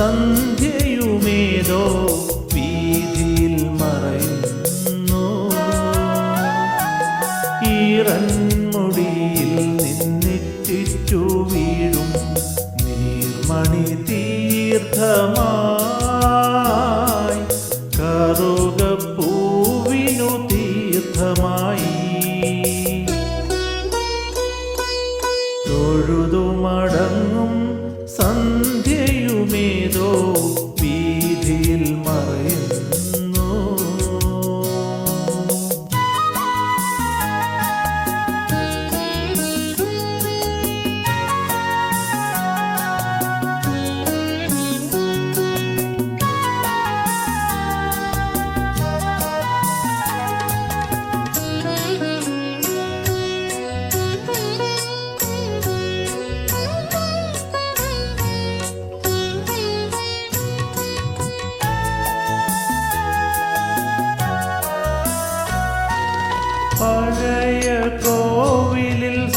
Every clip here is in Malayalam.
സന്ധ്യയുമേതോ വീതിയിൽ മറയുന്നു. ഈറൻമുടിയിൽ നിന്നിറ്റിച്ചു വീഴും നീർമണി തീർത്ഥമായി. കറുകപ്പൂവിനു തീർത്ഥമായി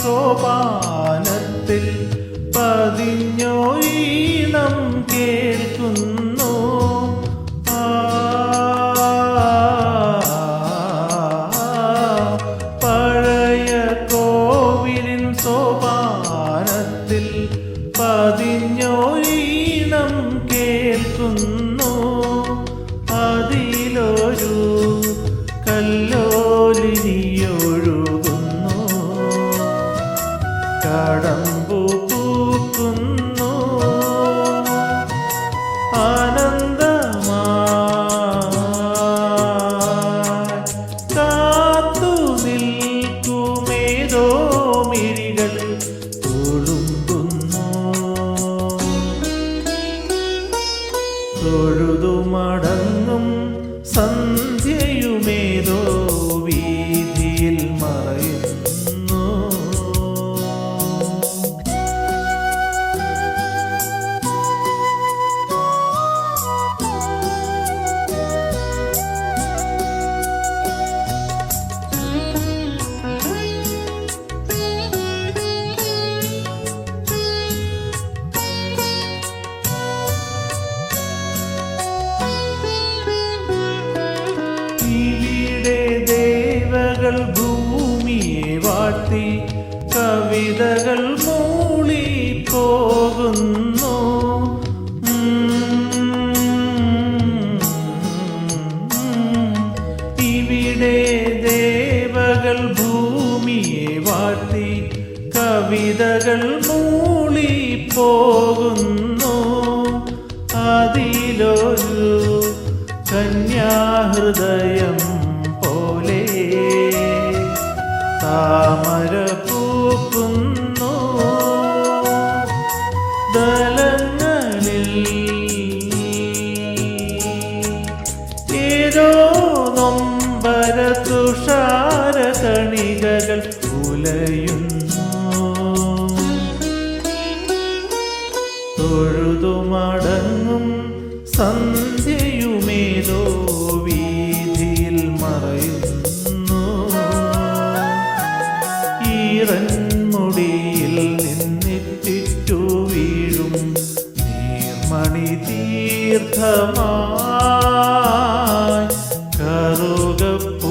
സോപാനത്തിൽ പതിഞ്ഞോ ഈണം കേൾക്കുന്നു. പഴയ കോവിലിൻ സോപാനത്തിൽ പതിഞ്ഞോ ഈണം കേൾക്കുന്നു. തൊഴുതുമടങ്ങും സന്ധ്യയുമേതോ വീതിയിൽ മറയുന്നു കവിതകൾ മൂളി പോകുന്നു. ഇവിടെ ദേവകൾ ഭൂമിയെ വാഴ്ത്തി കവിതകൾ മൂളി പോകുന്നു. കന്യാഹൃദയം പോലെ താമര പൂക്കുന്നു ദലങ്ങളിൽ ഏതോ നൊമ്പര തുഷാര കണികകൾ ഉലയുന്നു. തൊഴുതുമടങ്ങും സന്ധ്യയുമേതോ കറുകപ്പൂവിനു തീർത്ഥമായി